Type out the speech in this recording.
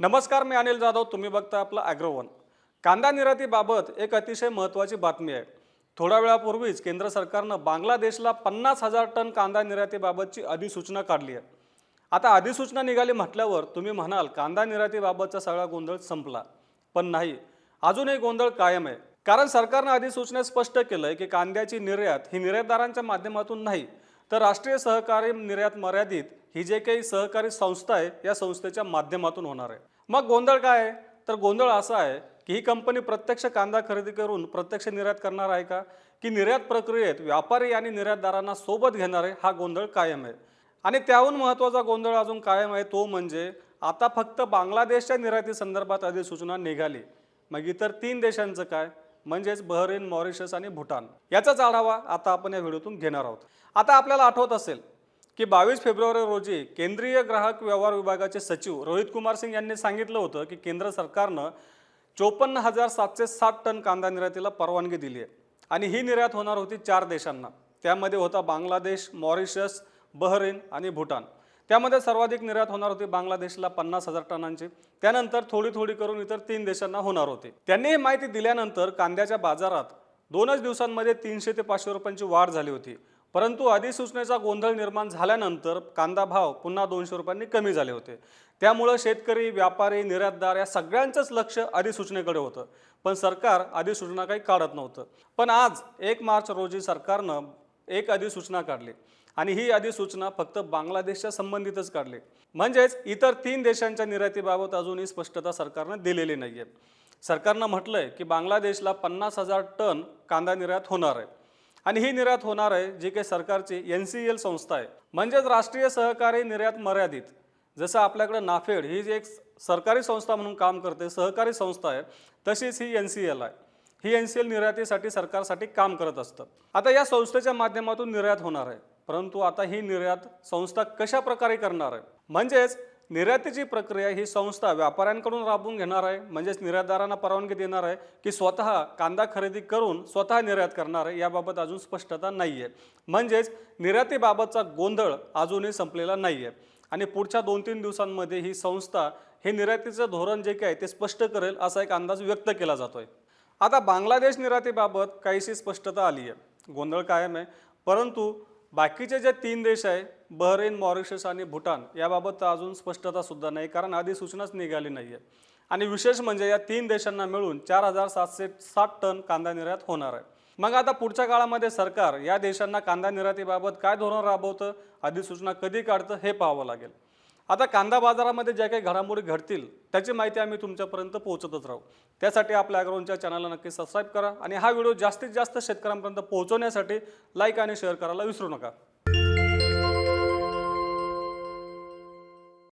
नमस्कार मी अनिल जाधव. तुम्ही बघता आपलं ॲग्रोवन कांदा निर्यातीबाबत एक अतिशय महत्त्वाची बातमी आहे. थोड्या वेळापूर्वीच केंद्र सरकारनं बांगलादेशला पन्नास हजार टन कांदा निर्यातीबाबतची अधिसूचना काढली आहे. आता अधिसूचना निघाली म्हटल्यावर तुम्ही म्हणाल कांदा निर्यातीबाबतचा सगळा गोंधळ संपला. पण नाही अजूनही गोंधळ कायम आहे. कारण सरकारनं अधिसूचनेत स्पष्ट केलं आहे की कांद्याची निर्यात ही निर्यातदारांच्या माध्यमातून नाही तर राष्ट्रीय सहकारी निर्यात मर्यादित ही जे काही सहकारी संस्था आहे या संस्थेच्या माध्यमातून होणार आहे. मग गोंधळ काय आहे? तर गोंधळ असा आहे की ही कंपनी प्रत्यक्ष कांदा खरेदी करून प्रत्यक्ष निर्यात करणार आहे का? की निर्यात प्रक्रियेत व्यापारी आणि निर्यातदारांना सोबत घेणार आहे हा गोंधळ कायम आहे. आणि त्याहून महत्त्वाचा गोंधळ अजून कायम आहे तो म्हणजे आता फक्त बांगलादेशच्या निर्याती संदर्भात अधिसूचना निघाली. मग इतर तीन देशांचं काय? म्हणजेच बहरीन मॉरिशस आणि भूटान. याचाच आढावा आता आपण या व्हिडिओतून घेणार आहोत. आता आपल्याला आठवत असेल की बावीस फेब्रुवारी रोजी केंद्रीय ग्राहक व्यवहार विभागाचे सचिव रोहित कुमार सिंग यांनी सांगितलं होतं की केंद्र सरकारनं चोपन्न हजार सातशे साठ टन कांदा निर्यातीला परवानगी दिली आहे आणि ही निर्यात होणार होती चार देशांना. त्यामध्ये होता बांगलादेश मॉरिशस बहरीन आणि भूटान. त्यामध्ये सर्वाधिक निर्यात होणार होती बांगलादेशला पन्नास हजार टनांची. त्यानंतर थोडी थोडी करून इतर तीन देशांना होणार होती. त्यांनी ही माहिती दिल्यानंतर कांद्याच्या बाजारात दोनच दिवसांमध्ये तीनशे ते पाचशे रुपयांची वाढ झाली होती. परंतु अधिसूचनेचा गोंधळ निर्माण झाल्यानंतर कांदा भाव पुन्हा दोनशे रुपयांनी कमी झाले होते. त्यामुळं शेतकरी व्यापारी निर्यातदार या सगळ्यांचंच लक्ष अधिसूचनेकडे होतं. पण सरकार अधिसूचना काही काढत नव्हतं. पण आज एक मार्च रोजी सरकारनं एक अधिसूचना काढली. आणि ही अधिसूचना फक्त बांगलादेशच्या संबंधितच काढली. म्हणजेच इतर तीन देशांच्या निर्यातीबाबत अजूनही स्पष्टता सरकारनं दिलेली नाही आहे सरकारनं म्हटलंय की बांगलादेशला पन्नास हजार टन कांदा निर्यात होणार आहे. आणि ही निर्यात होणार आहे जी काही सरकारची एन सी एल संस्था आहे. म्हणजेच राष्ट्रीय सहकारी निर्यात मर्यादित. जसं आपल्याकडे नाफेड ही जी एक सरकारी संस्था म्हणून काम करते सहकारी संस्था आहे तशीच ही एन सी एल आहे. ही एन सी एल निर्यातीसाठी सरकारसाठी काम करत असतं. आता या संस्थेच्या माध्यमातून निर्यात होणार आहे. परंतु आता ही निर्यात संस्था कशा प्रकारे करणार आहे? म्हणजेच निर्यातीची प्रक्रिया ही संस्था व्यापाऱ्यांकडून राबवून घेणार आहे म्हणजेच निर्यातदारांना परवानगी देणार आहे की स्वतः कांदा खरेदी करून स्वतः निर्यात करणार आहे याबाबत अजून स्पष्टता नाही आहे म्हणजेच निर्यातीबाबतचा गोंधळ अजूनही संपलेला नाही आहे आणि पुढच्या दोन तीन दिवसांमध्ये ही संस्था हे निर्यातीचं धोरण जे काय ते स्पष्ट करेल असा एक अंदाज व्यक्त केला जातो आहे आता बांगलादेश निर्यातीबाबत काहीशी स्पष्टता आली आहे गोंधळ कायम आहे. परंतु बाकीचे जे तीन देश आहे बहरीन मॉरिशस आणि भूटान याबाबत तर अजून स्पष्टता सुद्धा नाही कारण अधिसूचनाच निघाली नाही आहे आणि विशेष म्हणजे या तीन देशांना मिळून चार हजार सातशे साठ टन कांदा निर्यात होणार आहे. मग आता पुढच्या काळामध्ये सरकार या देशांना कांदा निर्यातीबाबत काय धोरण राबवतं अधिसूचना कधी काढतं हे पाहावं लागेल. आता कांदा बाजारामध्ये ज्या काही घडामोडी घडतील त्याची माहिती आम्ही तुमच्यापर्यंत पोहोचतच राहू. त्यासाठी आपल्या अॅग्रोनच्या चॅनलला नक्की सबस्क्राईब करा आणि हा व्हिडिओ जास्तीत जास्त शेतकऱ्यांपर्यंत पोहोचवण्यासाठी लाईक आणि शेअर करायला विसरू नका.